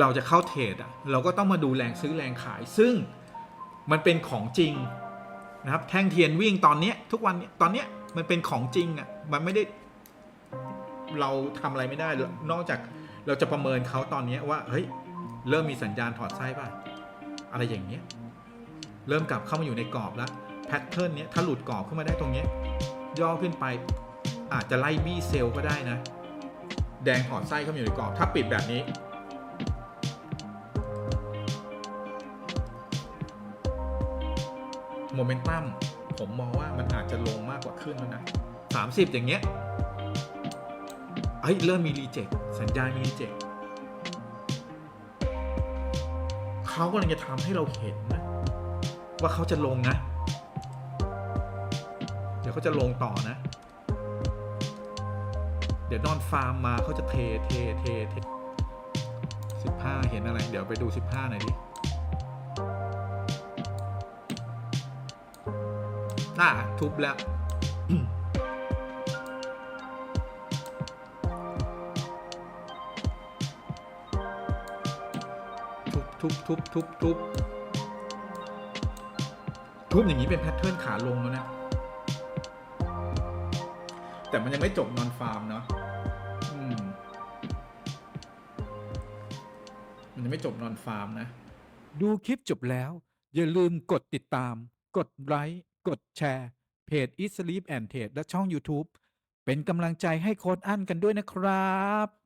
เราจะเข้าเทรดอะเราก็ต้องมาดูแรงซื้อแรงขาย ซึ่งมันเป็นของจริงนะครับแท่งเทียนวิ่งตอนเนี้ยทุกวันเนี้ยตอนเนี้ยมันเป็นของจริงอะมันไม่ได้เราทำอะไรไม่ได้นอกจากเราจะประเมินเขาตอนเนี้ยว่าเฮ้ยเริ่มมีสัญญาณถอดไส้ป่ะอะไรอย่างเงี้ยเริ่มกลับเข้ามาอยู่ในกรอบแล้วแพทเทิร์นเนี้ยถ้าหลุดกรอบขึ้นมาได้ตรงเนี้ยย่อขึ้นไปอาจจะไล่บี้เซลล์ก็ได้นะ แดงถอดไส้เข้ามาอยู่ในกรอบ ถ้าปิดแบบนี้ โมเมนตัมผมมองว่ามันอาจจะลงมากกว่าขึ้นแล้วนะสามสิบอย่างเงี้ยเฮ้ยเริ่มมีรีเจ็คสัญญาณมีรีเจ็คเขากำลังจะทำให้เราเห็นนะ ว่าเขาจะลงนะ เดี๋ยวเขาจะลงต่อนะ เดี๋ยวนอนฟาร์มมาเขาจะเทเทเทเทสิบห้าเห็นอะไร เดี๋ยวไปดูสิบห้าหน่อยดิ่าทุบแล้ว ทุบทุบทุบทุบทุบทุบอย่างนี้เป็นแพทเทิร์นขาลงแล้วนะ แต่มันยังไม่จบนอนฟาร์มเนาะมันยังไม่จบนอนฟาร์มนะ ดูคลิปจบแล้ว อย่าลืมกดติดตาม กดไลค์ กดแชร์ เพจ e a s l e e p and Trade และช่อง YouTube เป็นกำลังใจให้โค้ดอั้นกันด้วยนะครับ